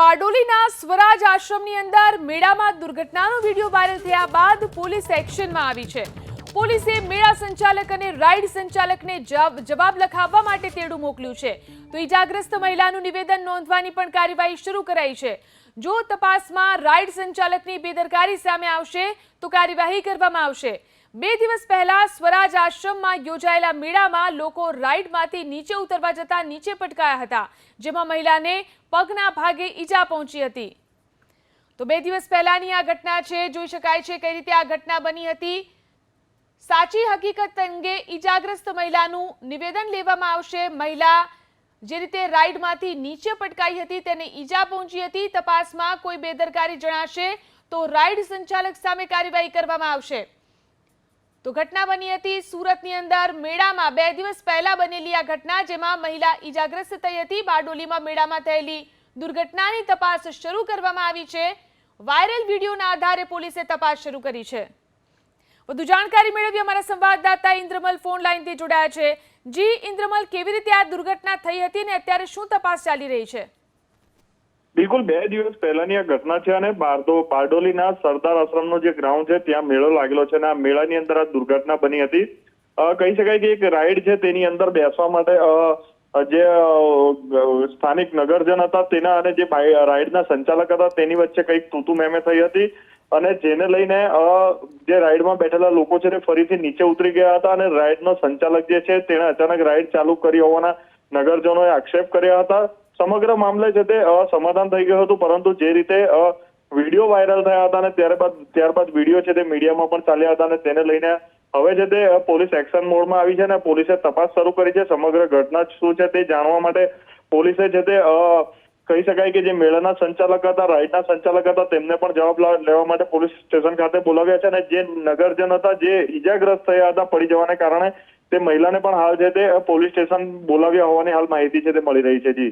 બારડોલીના સ્વરાજ આશ્રમની અંદર મેળામાં દુર્ઘટનાનો વીડિયો વાયરલ થયા બાદ પોલીસ એક્શનમાં આવી છે. પોલીસે મેળા સંચાલક અને રાઇડ સંચાલકને જવાબ લખાવવા માટે તેડું મોકલ્યું છે. તો ઈજાગ્રસ્ત મહિલાનું નિવેદન નોંધવાની પણ કાર્યવાહી શરૂ કરાઈ છે. જો તપાસમાં રાઇડ સંચાલકની બેદરકારી સામે આવશે, તો કાર્યવાહી કરવામાં આવશે. બે દિવસ પહેલા સ્વરાજ આશ્રમમાં યોજાયેલા મેળામાં લોકો રાઇડમાંથી નીચે ઉતરવા જતા નીચે પટકાયા હતા, જેમાં મહિલાને પગના ભાગે ઈજા પહોંચી હતી. તો બે દિવસ પહેલાની આ ઘટના છે, જોઈ શકાય છે કઈ રીતે આ ઘટના બની હતી. સાચી હકીકત અંગે ઈજાગ્રસ્ત મહિલાનું નિવેદન લેવામાં આવશે. મહિલા જે રીતે રાઇડમાંથી નીચે પટકાઈ હતી તેને ઈજા પહોંચી હતી, તપાસમાં કોઈ બેદરકારી જણાશે તો રાઇડ સંચાલક સામે કાર્યવાહી કરવામાં આવશે. તો ઘટના બની હતી સુરતની અંદર. મેળામાં બે દિવસ પહેલા બનેલી આ ઘટના, જેમાં મહિલા ઈજાગ્રસ્ત થઈ હતી. બારડોલીમાં મેળામાં થયેલી દુર્ઘટનાની તપાસ શરૂ કરવામાં આવી છે. વાયરલ વિડીયોના આધારે પોલીસે તપાસ શરૂ કરી છે. વધુ જાણકારી મેળવી અમારા સંવાદદાતા ઇન્દ્રમલ ફોન લાઈનથી જોડાયા છે. જી, ઇન્દ્રમલ, કેવી રીતે આ દુર્ઘટના થઈ હતી અને અત્યારે શું તપાસ ચાલી રહી છે? બિલકુલ બે દિવસ પહેલાની આ ઘટના છે અને બારડો બારડોલીના સરદાર આશ્રમનો જે ગ્રાઉન્ડ છે, ત્યાં મેળો લાગેલો છે અને આ મેળાની અંદર આ દુર્ઘટના બની હતી. કહી શકાય કે એક રાઈડ છે તેની અંદર બેસવા માટે જે સ્થાનિક નગરજન હતા તેના અને જે રાઈડના સંચાલક હતા તેની વચ્ચે કંઈક તૂતુ મેમે થઈ હતી અને જેને લઈને જે રાઈડમાં બેઠેલા લોકો છે તે ફરીથી નીચે ઉતરી ગયા હતા અને રાઈડનો સંચાલક જે છે તેણે અચાનક રાઈડ ચાલુ કરી હોવાના નગરજનોએ આક્ષેપ કર્યા હતા. સમગ્ર મામલે છે તે સમાધાન થઈ ગયું હતું, પરંતુ જે રીતે વીડિયો વાયરલ થયા હતા અને ત્યારબાદ ત્યારબાદ વીડિયો છે તે મીડિયામાં પણ ચાલ્યા હતા અને તેને લઈને હવે છે તે પોલીસ એક્શન મોડમાં આવી છે અને પોલીસે તપાસ શરૂ કરી છે. સમગ્ર ઘટના શું છે તે જાણવા માટે પોલીસે છે તે કહી શકાય કે જે મેળાના સંચાલક હતા, રાઈડના સંચાલક હતા, તેમને પણ જવાબ લેવા માટે પોલીસ સ્ટેશન ખાતે બોલાવ્યા છે અને જે નગરજન હતા, જે ઈજાગ્રસ્ત થયા હતા પડી જવાને કારણે તે મહિલાને પણ હાલ છે તે પોલીસ સ્ટેશન બોલાવ્યા હોવાની હાલ માહિતી છે તે મળી રહી છે. જી.